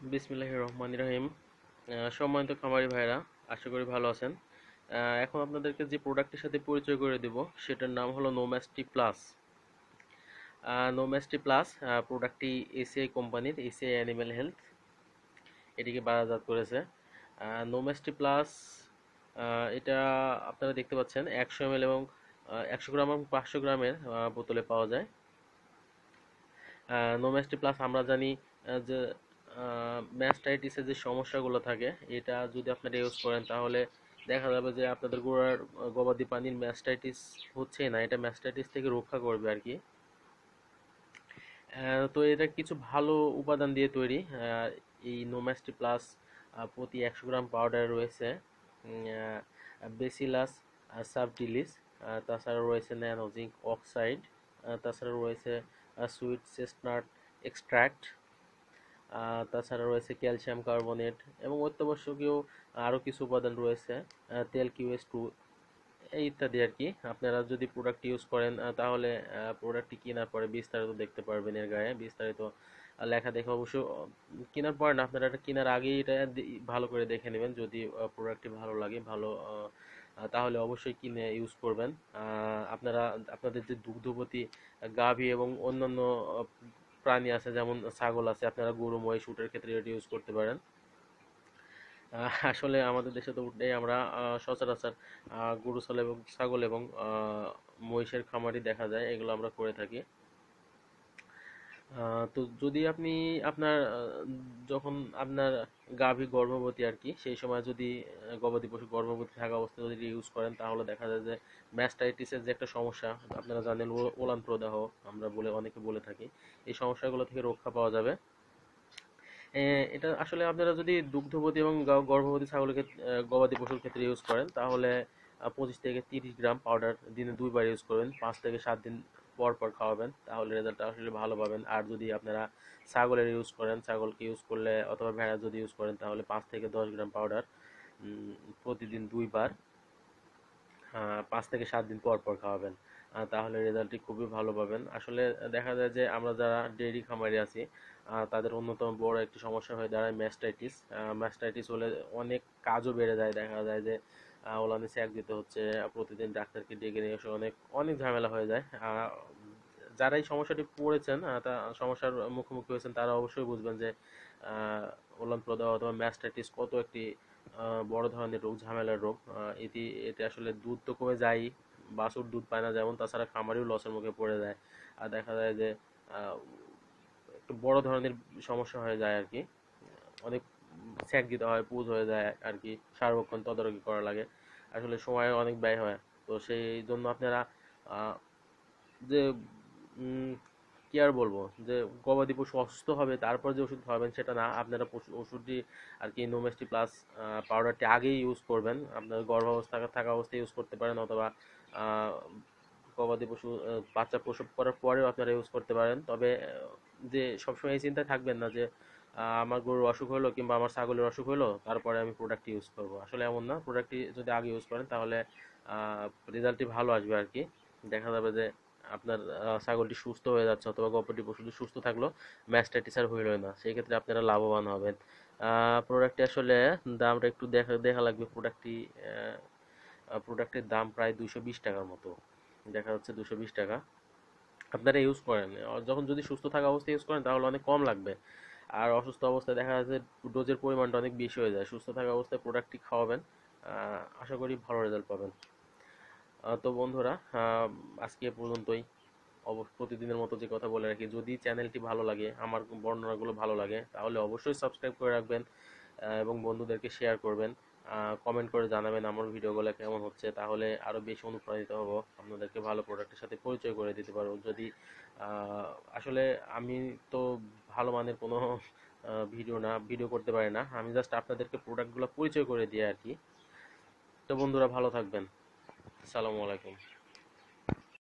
বিসমিল্লাহ রহমান রহিম। সম্মানিত খামারি ভাইরা, আশা করি ভালো আছেন। এখন আপনাদেরকে যে প্রোডাক্টের সাথে পরিচয় করে দেব, সেটার নাম হলো নোম্যাস্টি প্লাস নোম্যাস্টি প্লাস প্রোডাক্টটি এসিআই কোম্পানির এসিআই অ্যানিম্যাল হেলথ এটিকে বাজারজাত করেছে। নোম্যাস্টি প্লাস এটা আপনারা দেখতে পাচ্ছেন, একশো এম এবং একশো গ্রাম এবং পাঁচশো গ্রামের বোতলে পাওয়া যায়। নোম্যাস্টি প্লাস আমরা জানি যে ম্যাস্টাইটিসের যে সমস্যাগুলো থাকে, এটা যদি আপনারা ইউজ করেন, তাহলে দেখা যাবে যে আপনাদের গোড়ার গবাদি পানির ম্যাস্টাইটিস হচ্ছে না। এটা ম্যাস্টাইটিস থেকে রক্ষা করবে আর কি। তো এটা কিছু ভালো উপাদান দিয়ে তৈরি। এই নোম্যাস্টি প্লাস প্রতি একশো গ্রাম পাউডার রয়েছে। বেসিলাস সাবটিলিস তাছাড়া রয়েছে ন্যানোজিঙ্ক অক্সাইড তাছাড়া রয়েছে সুইট চেস্টনাট এক্সট্র্যাক্ট তাছাড়া রয়েছে ক্যালসিয়াম কার্বনেট এবং অত্যাবশ্যকীয় আরও কিছু উপাদান রয়েছে তেল, কিউএস টু, ইত্যাদি আর কি। আপনারা যদি প্রোডাক্ট ইউজ করেন তাহলে প্রোডাক্টটি কেনার পরে বিস্তারিত দেখতে পারবেন এর গায়ে। বিস্তারিত লেখা দেখে অবশ্য কেনার পর না, আপনারা এটা কেনার আগেই এটা ভালো করে দেখে নেবেন। যদি প্রোডাক্টটি ভালো লাগে, ভালো তাহলে অবশ্যই কিনে ইউজ করবেন। আপনারা, আপনাদের যে দুগ্ধবতী গাভী এবং অন্যান্য প্রাণী আছে, যেমন ছাগল আছে, আপনারা গরু, মহিষ, উটের ক্ষেত্রে এটা ইউজ করতে পারেন। আসলে আমাদের দেশে তো উঠেই আমরা সচরাচর গরু, ছাগল এবং ছাগল এবং মহিষের খামারই দেখা যায়, এগুলো আমরা করে থাকি। তো যদি আপনি আপনার যখন আপনার গাভী গর্ভবতী আর কি, সেই সময় যদি গবাদি পশু গর্ভবতী থাকা অবস্থায় যদি ইউজ করেন, তাহলে দেখা যায় যে ম্যাস্টাইটিসের যে একটা সমস্যা, আপনারা জানেন ওলান প্রদাহ, আমরা বলে অনেকে বলে থাকি, এই সমস্যাগুলো থেকে রক্ষা পাওয়া যাবে। এটা আসলে আপনারা যদি দুগ্ধবতী এবং গর্ভবতী ছাগলের ক্ষেত্রে গবাদি পশুর ক্ষেত্রে ইউজ করেন, তাহলে পঁচিশ থেকে তিরিশ গ্রাম পাউডার দিনে দুইবার ইউজ করবেন, পাঁচ থেকে সাত দিন পর পর খাওয়াবেন, তাহলে রেজাল্ট আসলে ভালো পাবেন। আর যদি আপনারা ছাগলের ইউজ করেন, ছাগলকে ইউজ করলে অথবা ভেড়া যদি ইউজ করেন, তাহলে পাঁচ থেকে দশ গ্রাম পাউডার প্রতিদিন দুইবার পাঁচ থেকে সাত দিন পর পর খাওয়াবেন তাহলে রেজাল্টটি খুবই ভালো পাবেন। আসলে দেখা যায় যে আমরা যারা ডেইরি খামারি আছি তাদের অন্যতম বড় একটি সমস্যা হয়ে দাঁড়ায় ম্যাস্টাইটিস ম্যাস্টাইটিস হলে অনেক কাজও বেড়ে যায়। দেখা যায় যে আহ, ওলানে স্যাক দিতে হচ্ছে প্রতিদিন ডাক্তারকে ডেকে নিয়ে এসে অনেক অনেক ঝামেলা হয়ে যায়। যারা এই সমস্যাটি পড়েছেন তা সমস্যার মুখোমুখি হয়েছেন তারা অবশ্যই বুঝবেন যে ওলান প্রদাহ অথবা ম্যাস্টাইটিস কত একটি বড় ধরনের রোগ ঝামেলার রোগ। এটি এতে আসলে দুধ তো কমে যায় বাছুর দুধ পায় না যেমন তাছাড়া খামারিও লসের মুখে পড়ে যায়। আর দেখা যায় যে একটু বড় ধরনের সমস্যা হয়ে যায় আর কি। অনেক স্যাক দিতে হয়, পুজ হয়ে যায় আর কি সার্বক্ষণ তদারকি করা লাগে। আসলে সময় অনেক ব্যয় হয়। তো সেই জন্য আপনারা যে কি আর বলব, যে, গবাদি পশু অসুস্থ হবে, তারপর যে ওষুধ খাওয়াবেন সেটা না, আপনারা পশু, ওষুধটি আর কি নোমেস্টি প্লাস পাউডারটি আগেই ইউজ করবেন। আপনার গর্ভাবস্থা থাকা অবস্থায় ইউজ করতে পারেন অথবা গবাদি পশু বাচ্চা প্রসব করার পরেও আপনারা ইউজ করতে পারেন। তবে যে সবসময় এই চিন্তায় থাকবেন না যে আমার গরুর অসুখ হলো কিংবা আমার ছাগলের অসুখ হলো, তারপরে আমি প্রোডাক্টটি ইউজ করব। আসলে এমন না প্রোডাক্টটি যদি আগে ইউজ করেন তাহলে রেজাল্টটি ভালো আসবে আর কি। দেখা যাবে যে আপনার ছাগলটি সুস্থ হয়ে যাচ্ছে অথবা গবাদি পশুটি সুস্থ থাকল ম্যাস্টাইটিস আর হইল না। সেই ক্ষেত্রে আপনারা লাভবান হবেন। প্রোডাক্টটি আসলে দামটা একটু দেখা দেখা লাগবে। প্রোডাক্টটি প্রোডাক্টের দাম প্রায় দুশো বিশ টাকার মতো। দেখা যাচ্ছে দুশো বিশ টাকা। আপনারা ইউজ করেন। যখন যদি সুস্থ থাকা অবস্থায় ইউজ করেন, তাহলে অনেক কম লাগবে। আর অসুস্থ অবস্থায় দেখা যাচ্ছে ডোজের পরিমাণটা অনেক বেশি হয়ে যায়। সুস্থ থাকা অবস্থায় প্রোডাক্টটি খাওয়াবেন আশা করি ভালো রেজাল্ট পাবেন। তো বন্ধুরা আজকে পর্যন্তই। প্রতিদিনের মতো যে কথা বলে রাখি, যদি চ্যানেলটি ভালো লাগে, আমার বর্ণনাগুলো ভালো লাগে, তাহলে অবশ্যই সাবস্ক্রাইব করে রাখবেন এবং বন্ধুদেরকে শেয়ার করবেন। কমেন্ট করে জানাবেন আমার ভিডিওগুলো কেমন হচ্ছে, তাহলে আরও বেশি অনুপ্রাণিত হব। আপনাদেরকে ভালো প্রোডাক্টের সাথে পরিচয় করে দিতে পারব। যদি আসলে আমি তো ভালো মানের কোনো ভিডিও না ভিডিও করতে পারি না। আমি জাস্ট আপনাদেরকে প্রোডাক্টগুলো পরিচয় করে দিই আর কি। তো বন্ধুরা ভালো থাকবেন। আসসালামু আলাইকুম।